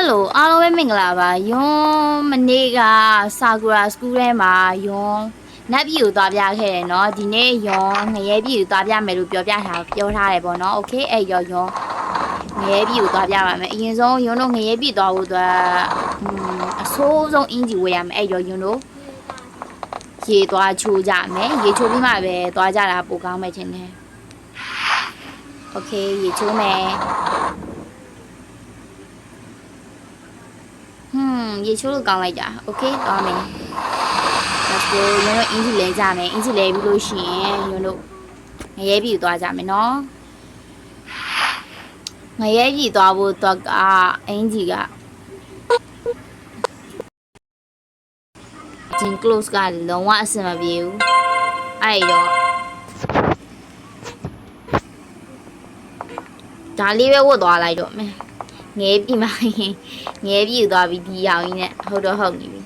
ယ်လိုအားလုံးပဲမင်္ဂလာပါယွန်းမနေ့ကဆာကူရာစကူးထဲမှာယွန်းနတ်ပြည်ကိုသွားပြခဲ့တယ်เนาะဒီနေ့ယွန်းငရဲပြည်ကိုသွားပြမယ်လို့ပြောပြထားပြောထားတယ်ပေါ့เนาะโอเคအဲ့ရောယွန်းငရဲပြည်ကိုသွားပြပါမယ်အရင်ဆုံးယွန်းတို့ငရဲပြည်သွားဖို့အတွက်อืมအဆိုးဆုံးအင်ဂျီဝယ်ရမယ်အဲ့ရောယွန်းတို့ရေသွားချိုးကြမယ်ရေချိုးပြီးမှပဲသွားကြတာပိုကောင်းမယ်ချင်းတယ်โอเคရေချိုးမယ် ဟွန်းရေချိုးလို့ကောင်းလိုက်တာโอเคသွားမယ် let's go ညတို့အင်ဂျီလဲကြမယ်အင်ဂျီလဲပြီးလို့ရှိရင်ညတို့ငရဲပြည်သွားကြမယ်နော်ငရဲပြည်သွားဖို့တော့ကအင်ဂျီကဂျင် close ကလုံးဝအဆင်မပြေဘူးအဲ့တော့ဒါလေးပဲဝတ်သွားလိုက်တော့မယ် ငဲပြီမရင်ငဲပြီသွားပြီဒီရောင်ကြီးနဲ့ဟုတ်တော့ဟုတ်နေပြီ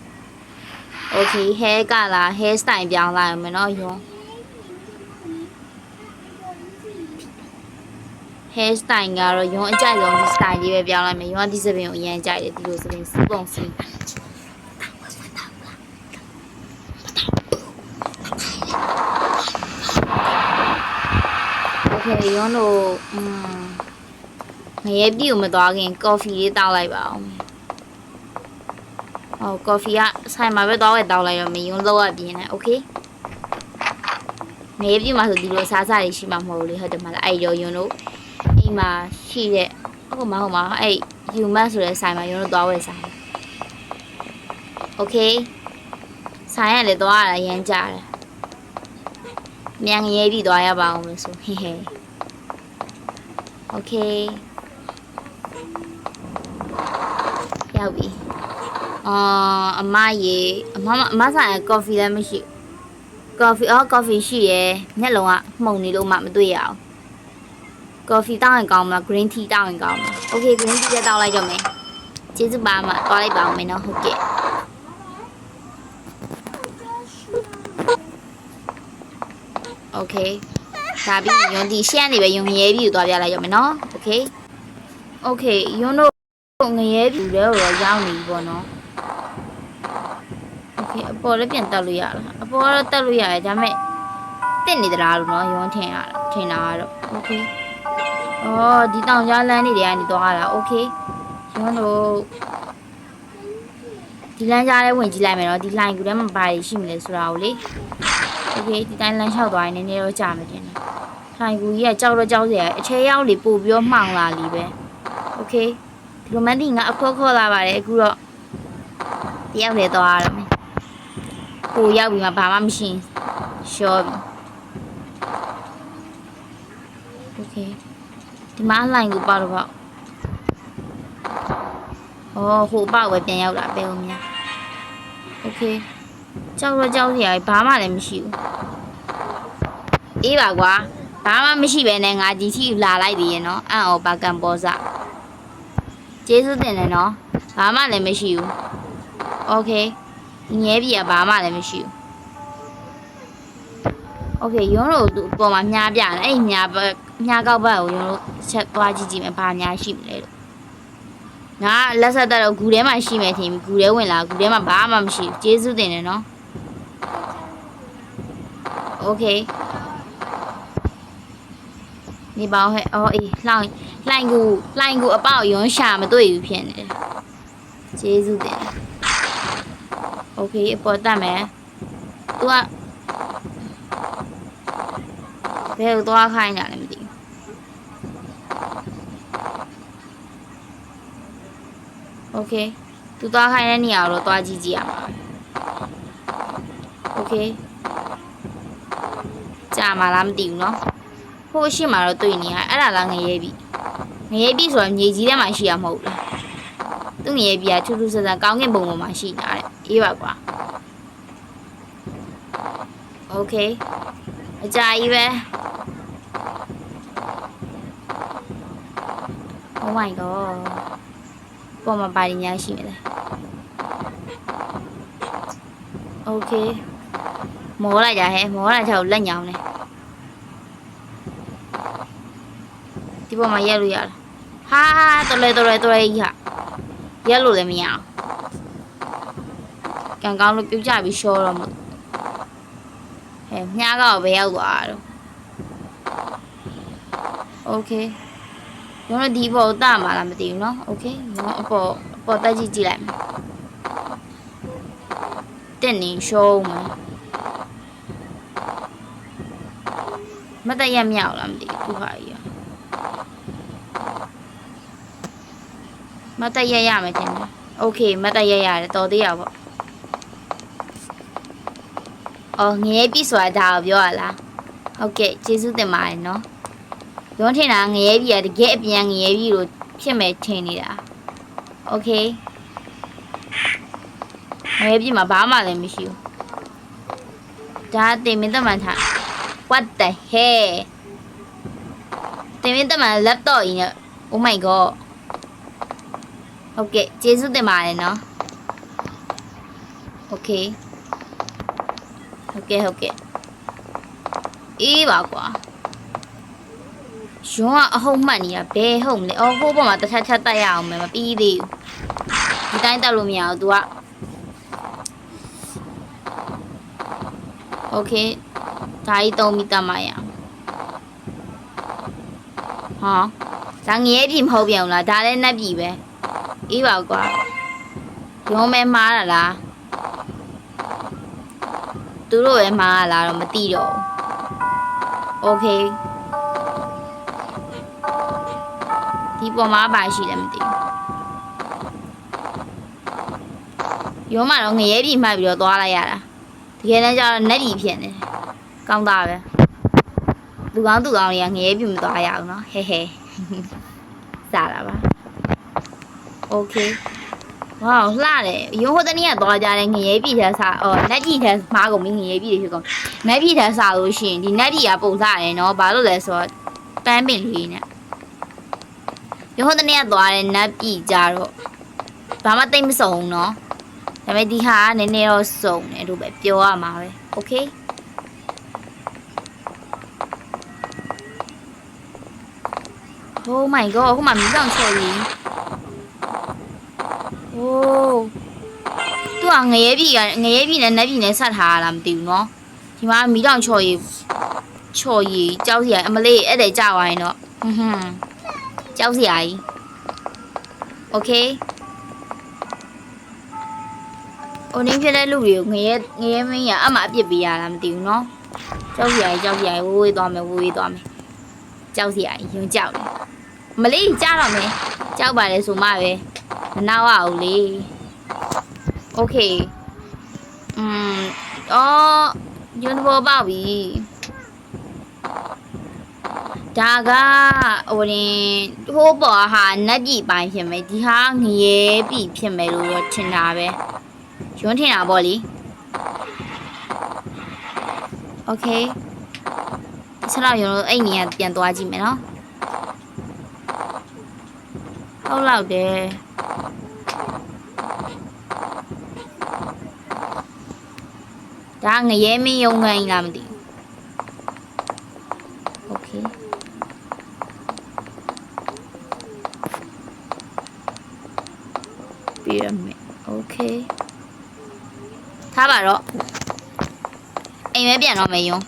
โอเค hair ကလာ hair style ပြောင်းလိုက်အောင်မယ်နော်ယွန်း hair style ကတော့ယွန်းအကြိုက်ဆုံးဒီ style လေးပဲပြောင်းလိုက်မယ်ယွန်းကဒီစပင်ကိုအရင်ကြိုက်တယ်ဒီလိုစပင်စပုံစီโอเคယွန်းတို့อืม ငရဲပြည့်ကိုမသွားခင်ကော်ဖီလေးတောက်လိုက်ပါအောင်။ဟောကော်ဖီကဆိုင်မှာပဲသွားဝယ်တောက်လိုက်တော့မယုံလောက်ရပြင်းနေ။ Okay ။ငရဲပြည့်မှာဆိုဒီလိုစားစားတွေရှိမှာမဟုတ်ဘူးလေဟုတ်တယ်မလား။အဲ့ရောယုံတို့အိမ်မှာရှိတဲ့ဟုတ်မှာဟုတ်မှာအဲ့ယူမတ်ဆိုတဲ့ဆိုင်မှာယုံတို့သွားဝယ်စား။ Okay ။ဆိုင်ရလေသွားရတာရမ်းကြတယ်။မြန်ငရဲပြည့်သွားရပါအောင်လို့ဆိုဟေဟေ။ Okay. ရောက်ပြီအာအမရေအမအမဆိုင်ကကော်ဖီလည်းမရှိကော်ဖီအော်ကော်ဖီရှိရယ်မျက်လုံးကမှုန်နေလို့မှမတွေ့ရအောင်ကော်ဖီတောင်းရင်ကောင်းမလား green tea တောင်းရင်ကောင်းမလား okay green tea လည်းတောင်းလိုက်တော့မယ်ကျေးဇူးပါမသွားလိုက်ပါအောင်မယ်နော်ဟုတ်ကဲ့ okay ဒါပြီးယွန်းဒီရှက်နေပဲယွန်းရဲပြီးသွားပြလိုက်ရမယ်နော် okay okay ယွန်းတို့ ငရဲပြူတဲ့တော့ရောက်နေပြီပေါ့နော်โอเคအပေါ်လည်းပြန်တက်လို့ရလားအပေါ်ကတော့တက်လို့ရတယ်ဒါပေမဲ့တက်နေသလားလို့နော်ရုံးထင်ရတာထင်တာကတော့โอเคအော်ဒီတောင်ကြားလမ်းနေတွေကနေသွားတာโอเคရုံးတို့ဒီလမ်းကြားလေးဝင်ကြည့်လိုက်မယ်နော်ဒီလိုင်းကူထဲမှာဘာတွေရှိမလဲဆိုတာကိုလေโอเคဒီတိုင်းလမ်းလျှောက်သွားရင်နည်းနည်းတော့ကြာမယ်ထင်တယ်လိုင်းကူကြီးကကြောက်တော့ကြောက်စရာအချဲရောက်လေပို့ပြီးတော့မှောင်လာလीပဲโอเค ဒီလိုမန်တီငါအခေါ်ခေါ်လာပါတယ်အခုတော့တယောက်လေသွားရမယ်ကိုရောက်ပြီးမှဘာမှမရှိရင်ရှော့ပြီโอเคဒီမှာလိုင်းကိုပေါ့တော့ပေါ့အော်ဟိုပေါက်ပဲပြန်ရောက်လာပဲဦးမြโอเคကြောက်တော့ကြောက်စရာဘာမှလည်းမရှိဘူးအေးပါကွာဘာမှမရှိပဲနဲ့ငါဒီထိလာလိုက်ပြီရေနော်အံ့ဩပါကံပေါ်စား ကျေးဇူးတင်တယ်နော်ဘာမှလည်းမရှိဘူးโอเคဒီငဲပြီကဘာမှလည်းမရှိဘူးโอเคရုံးတို့သူအပေါ်မှာမြားပြတယ်အဲ့မြားဘက်မြားကောက်ဘက်ကိုရုံးတို့ချက်သွားကြည့်ကြည့်မယ်ဘာမြားရှိမလဲလို့ငါလက်ဆက်တက်တော့ဂူထဲမှာရှိမယ်ထင်ပြီဂူထဲဝင်လာဂူထဲမှာဘာမှမရှိဘူးကျေးဇူးတင်တယ်နော်โอเค နေပါဦးဟဲ့အော်အေးလှောင်းလှိုင်ကူလှိုင်ကူအပေါက်ရုံးရှာမတွေ့ဘူးဖြစ်နေတယ်ကျေးဇူးတင်โอเคအပေါ်တက်မယ် तू ကဘယ်ကိုသွားခိုင်းတာလဲမသိဘူးโอเค तू သွားခိုင်းတဲ့နေရာကိုတော့သွားကြည့်ကြည့်ရမှာโอเคကြာမှာလားမသိဘူးเนาะ ဟိုရှိမှာတော့တွေ့နေရအဲ့ဒါလားငရဲပြီ ငရေပြီဆိုတော့မြေကြီးထဲမှာရှိရမဟုတ်လားသူ့ငရေပြီကထူးထူးဆန်းဆန်းကောင်းကင်ဘုံပေါ်မှာရှိတာတဲ့အေးပါကွာโอเคအကြာကြီးပဲ Oh my god ပေါ်မှာပါရညာရှိနေတယ်โอเคမောလိုက်ကြဟဲ့မောလိုက်ချောက်လက်ညောင်းနေဒီ ပေါ်မှာရက်လို့ရလား ဟာတော်လေတော်လေတော်လေကြီးဟာဟ ရက်လို့လည်းမရအောင်ကံကောင်းလို့ပြုတ်ကြပြီးရှောတော့မှာဟဲ့မြားကောဘယ်ရောက်သွားတော့โอเคကျွန်တော်ဒီဘောတမှာလားမသိဘူးเนาะโอเคကျွန်တော်အပေါ်အပေါ်တက်ကြည့်ကြည့်လိုက်မယ်တက်နေရှုံးမယ်မတက်ရမြောက်လားမသိဘူးသူဟာကြီး မတ်တက်ရရမယ်တင်တယ်โอเคမတ်တက်ရရတယ်တော်သေးရပေါ့အော်ငရဲပြီဆိုတာဒါကိုပြောရလားဟုတ်ကဲ့ကျေးဇူးတင်ပါတယ်နော်ရုံးထင်တာငရဲပြီကတကယ်အပြန်ငရဲပြီလို့ဖြစ်မယ်ထင်နေတာโอเคငရဲပြီမှာဘာမှလည်းမရှိဘူးဒါတင်မင်းတက်မှန်ထား what the hell တင်မင်းတက်မှန် laptop ကြီးနဲ့ oh my god ဟုတ်ကဲ့ကျေးဇူးတင်ပါတယ်နော်โอเคဟုတ်ကဲ့ဟုတ်ကဲ့အေးပါကွာရွံကအဟုတ်မှတ်နေတာဘယ်ဟုတ်မလဲအော်ဟိုးပေါ်မှာတစ်ထပ်ထပ်တက်ရအောင်မယ်မပြီးသေးဘူးဒီတိုင်းတက်လို့မရဘူး तू ကโอเคဒါကြီးသုံးပြီးတက်မှရအောင်ဟာဒါငရဲပြီမဟုတ်ပြန်ဘူးလားဒါလည်းနှက်ပြီပဲ အေးပါကွာရုံးမဲမှားတာလားသူတို့ပဲမှားတာလားတော့မသိတော့ဘူးโอเคဒီပေါ်မှာပါရှိတယ်မသိဘူးရုံးမှာတော့ငရဲပြီမှတ်ပြီးတော့သွားလိုက်ရတာတကယ်တမ်းကျတော့နက်ဒီဖြစ်နေတယ်ကောင်းတာပဲလူကောင်းသူကောင်းတွေကငရဲပြီမသွားရအောင်နော်ဟဲဟဲစားတာပါ โอเคဝေါလှတယ်ရုံးဟိုတနေ့ကသွားကြတယ်ငရဲပြည်ထဲစားအော်နက်ပြည်ထဲမားကုန်ပြီငရဲပြည်တွေဖြစ်ကုန်နက်ပြည်ထဲစားလို့ရှိရင်ဒီနက်ပြည်ကပုံစားတယ်နော်ဘာလို့လဲဆိုတော့ပန်းပင်လေးနဲ့ရုံးဟိုတနေ့ကသွားတယ်နက်ပြည်ကြတော့ဘာမှတိတ်မစုံဘူးနော်ဒါပေမဲ့ဒီဟာကနည်းနည်းတော့စုံတယ်လို့ပဲပြောရမှာပဲโอเค Oh my god အခုမှမီးတောင်ချော်ကြီး โอ้သူကငရဲပြီကငရဲပြီနဲ့နတ်ပြီနဲ့ဆက်ထားရလားမသိဘူးเนาะဒီမှာမီးတောင်ချော်ရည်ချော်ရည်ကြောက်စရာအမလေးအဲ့တဲ့ကြောက်သွားရင်တော့ဟွန်းဟွန်းကြောက်စရာကြီးโอเคအိုနင်းဖြစ်တဲ့လူတွေကိုငရဲငရဲမင်းရအမှအပြစ်ပေးရလားမသိဘူးเนาะကြောက်စရာကြီးကြောက်စရာကြီးဝိုးဝေးသွားမယ်ဝိုးဝေးသွားမယ်ကြောက်စရာကြီးယုံကြောက်တယ်မလေးကြားတော့မယ်ကြောက်ပါလေဆိုမှပဲ မနာဝအောင်လေโอเคอืมအော်ညွန်းဘောပေါက်ပြီဒါကဟိုရင်ဟိုးပေါ်ဟာနက်ပြီပိုင်းဖြစ်မယ်ဒီဟာငရဲပြီဖြစ်မယ်လို့တော့ထင်တာပဲယွန်းထင်တာပေါ့လေโอเคဆက်တော့ရုံလို့အဲ့နေရပြန်သွားကြည့်မယ်နော်ဟုတ်လောက်တယ် ဒါငရဲမင်းယုံခိုင်းလားမသိဘူးโอเคပြရမယ်โอเคထားပါတော့အိမ်မဲပြန်တော့မယ်ယုံ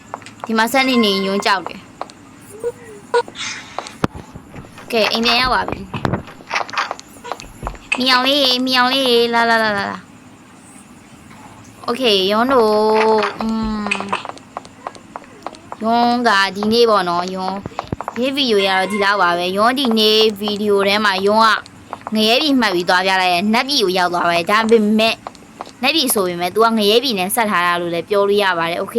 ဒီမှာဆက်နေနေယုံကြောက်တယ်ကဲအိမ်ပြန်ရောက်ပါပြီမြောင်လေးမြောင်လေးလာလာလာလာလာ โอเคယွန်းတို့อืมယွန်းကဒီနေ့ပေါ့နော်ယွန်းဒီဗီဒီယိုရတော့ဒီလောက်ပါပဲယွန်းဒီနေ့ဗီဒီယိုထဲမှာယွန်းကငရဲပြီမှတ်ပြီးသွားပြလိုက်ရဲ့နက်ပြီကိုရောက်သွားပါတယ်ဒါပေမဲ့နက်ပြီဆိုပေမဲ့ तू ကငရဲပြီနဲ့ဆက်ထားတာလို့လည်းပြောလို့ရပါတယ်โอเค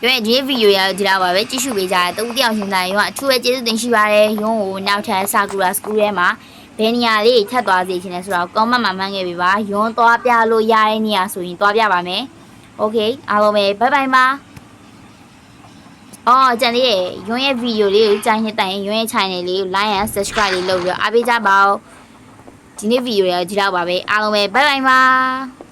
ပြောရင်ဒီနေ့ဗီဒီယိုရတော့ဒီလောက်ပါပဲကြည့်ရှုပေးကြတဲ့တူတယောက်ရှင်တိုင်းယွန်းကအထူးပဲကျေးဇူးတင်ရှိပါတယ်ယွန်းကိုနောက်ထပ်ဆာကူရာစကူထဲမှာ ဘယ်နေရာလေးချက်သွားစေချင်လဲဆိုတော့ comment မှာမှန်းခဲ့ပေးပါ။ရုံးသွားပြလို့ရတဲ့နေရာဆိုရင်သွားပြပါမယ်။ Okay အားလုံးပဲ bye bye ပါ။အော်ကြံလေးရဲ့ရုံးရဲ့ video လေးကိုကြိုင်နှစ်တိုင်ရုံးရဲ့ channel လေးကို like and subscribe လေးလုပ်ပြီးအားပေးကြပါဦး။ဒီနေ့ video လေးကဒီလောက်ပါပဲ။အားလုံးပဲ bye bye ပါ။